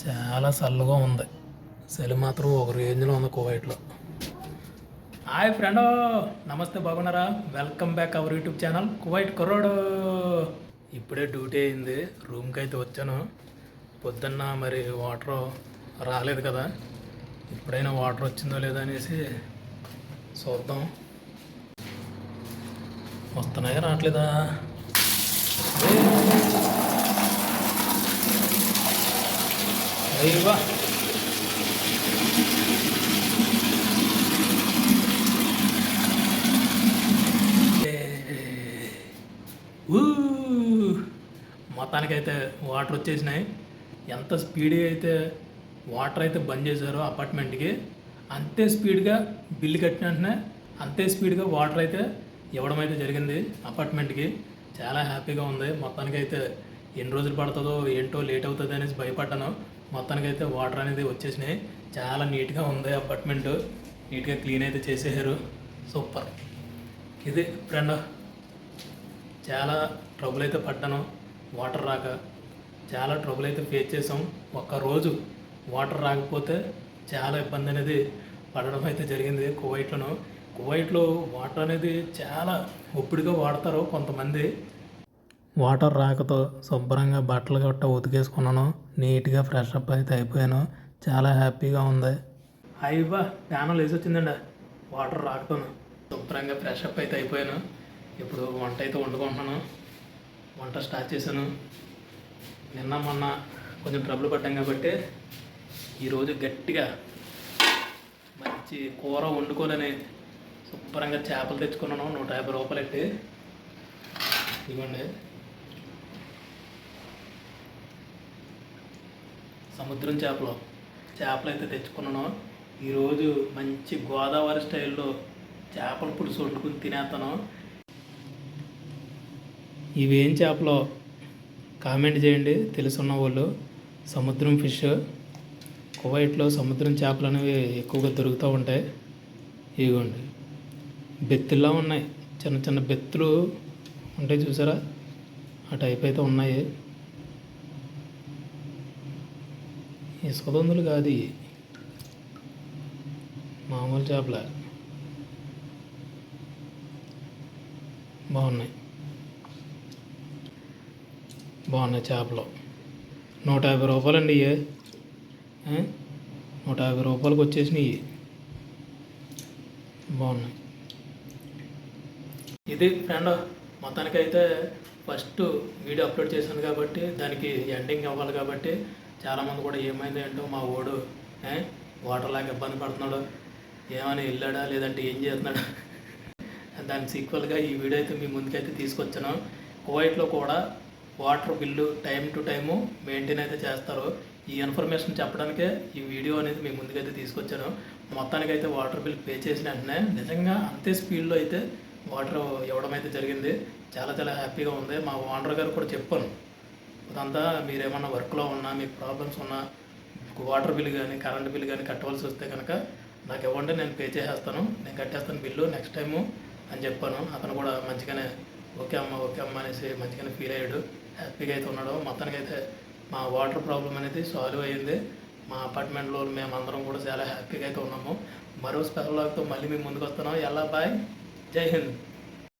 చాలా చల్లగా ఉంది. చలి మాత్రం ఒక రేంజ్లో ఉంది కువైట్లో. Hi friend! నమస్తే బాగున్నారా? Welcome back our YouTube channel Kuwait కుర్రోడు. ఇప్పుడే డ్యూటీ అయింది. రూమ్కి అయితే వచ్చాను. పొద్దున్న మరి వాటర్ రాలేదు కదా. ఎప్పుడైనా వాటర్ వచ్చిందో లేదో అనేసి చూద్దాం. వస్తున్నాయా రావట్లేదా? అయ్యవా ఊ! మొత్తానికైతే వాటర్ వచ్చేసినాయి. ఎంత స్పీడ్గా అయితే వాటర్ అయితే బంద్ చేశారో అపార్ట్మెంట్కి అంతే స్పీడ్గా బిల్లు కట్టిన వెంటనే అంతే స్పీడ్గా వాటర్ అయితే ఇవ్వడం అయితే జరిగింది అపార్ట్మెంట్కి. చాలా హ్యాపీగా ఉంది. మొత్తానికైతే ఎన్ని రోజులు పడుతుందో ఏంటో లేట్ అవుతుంది అనేసి భయపడ్డాను. మొత్తానికైతే వాటర్ అనేది వచ్చేసినాయి. చాలా నీట్గా ఉంది అపార్ట్మెంట్. నీట్గా క్లీన్ అయితే చేసేసారు. సూపర్. ఇది ఫ్రెండ్ చాలా ట్రబుల్ అయితే పడ్డాను వాటర్ రాక. చాలా ట్రబుల్ అయితే ఫేస్ చేసాం ఒక్కరోజు వాటర్ రాకపోతే చాలా ఇబ్బంది అనేది పడడం అయితే జరిగింది కువైట్లోను. కువైట్లో వాటర్ అనేది చాలా ఒప్పిడిగా వాడతారు కొంతమంది. వాటర్ రాకతో శుభ్రంగా బట్టలు గట్ట ఉతికేసుకున్నాను. నీట్గా ఫ్రెష్ అప్ అయితే అయిపోయాను. చాలా హ్యాపీగా ఉంది. అయ్యబ్బా ప్యానల్ వేసి వచ్చిందండి వాటర్ రాకతోను శుభ్రంగా ఫ్రెష్ అప్ అయితే అయిపోయాను. ఇప్పుడు వంట అయితే వండుకుంటున్నాను. వంట స్టార్ట్ చేశాను. నిన్న మొన్న కొంచెం ట్రబుల్ పడ్డాం కాబట్టి ఈరోజు గట్టిగా మంచి కూర వండుకోవాలని శుభ్రంగా చేపలు తెచ్చుకున్నాను. నూట యాభై రూపాయలు పెట్టి ఇవ్వండి సముద్రం చేపలు. చేపలు అయితే తెచ్చుకున్నాను. ఈరోజు మంచి గోదావరి స్టైల్లో చేపల పులుసు వండుకుని తినేస్తాను ఇవేం చేపలో కామెంట్ చేయండి. తెలుసున్న వాళ్ళు సముద్రం ఫిష్. కువైట్లో సముద్రం చేపలు అనేవి ఎక్కువగా దొరుకుతూ ఉంటాయి. ఇదిగోండి బెత్తుల్లా ఉన్నాయి. చిన్న చిన్న బెత్తులు ఉంటాయి చూసారా? ఆ టైప్ అయితే ఉన్నాయి. ఇసుక దొందులు కాదు మామూలు చేపలే. బాగున్నాయి. బాగున్నాయి చేపలు. నూట యాభై రూపాయలండి ఇవి నూట యాభై రూపాయలకి వచ్చేసినాయి బాగున్నాయి. ఇది ఫ్రెండ్ మొత్తానికైతే ఫస్ట్ వీడియో అప్లోడ్ చేశాను కాబట్టి దానికి ఎండింగ్ అవ్వాలి కాబట్టి చాలామంది కూడా ఏమైంది ఏంటో మా ఓడు వాటర్ లాగా ఇబ్బంది పడుతున్నాడు. ఏమైనా వెళ్ళాడా? లేదంటే ఏం చేస్తున్నాడు? దాని సీక్వల్గా ఈ వీడియో అయితే మీ ముందుకైతే తీసుకొచ్చాను. కువైట్లో కూడా water bill time to time maintain అయితే చేస్తారు. ఈ ఇన్ఫర్మేషన్ చెప్పడానికే ఈ వీడియో అనేది మీ ముందుకైతే తీసుకొచ్చాను. మొత్తానికైతే వాటర్ బిల్ పే చేసిన వెంటనే నిజంగా అంతే స్పీడ్లో అయితే వాటర్ ఇవ్వడం అయితే జరిగింది. చాలా చాలా హ్యాపీగా ఉంది. మా ఓనర్ గారు కూడా చెప్పాను అదంతా మీరు ఏమన్నా వర్క్లో ఉన్నా మీకు ప్రాబ్లమ్స్ ఉన్నా వాటర్ బిల్ కానీ కరెంట్ బిల్ కానీ కట్టవలసి వస్తే కనుక నాకు ఇవ్వండి నేను పే చేసేస్తాను. నేను కట్టేస్తాను బిల్లు నెక్స్ట్ టైము అని చెప్పాను. అతను కూడా మంచిగానే ఓకే అమ్మ ఓకే అమ్మ అనేసి మంచిగానే ఫీల్ అయ్యాడు. హ్యాపీగా అయితే ఉన్నాడు. మొత్తానికి అయితే మా వాటర్ ప్రాబ్లం అనేది సాల్వ్ అయ్యింది. మా అపార్ట్మెంట్లో మేమందరం కూడా చాలా హ్యాపీగా అయితే ఉన్నాము. మరో స్పెషల్ లాగ్తో మళ్ళీ మేము ముందుకు వస్తున్నాం. ఎలా బాయ్. జై హింద్.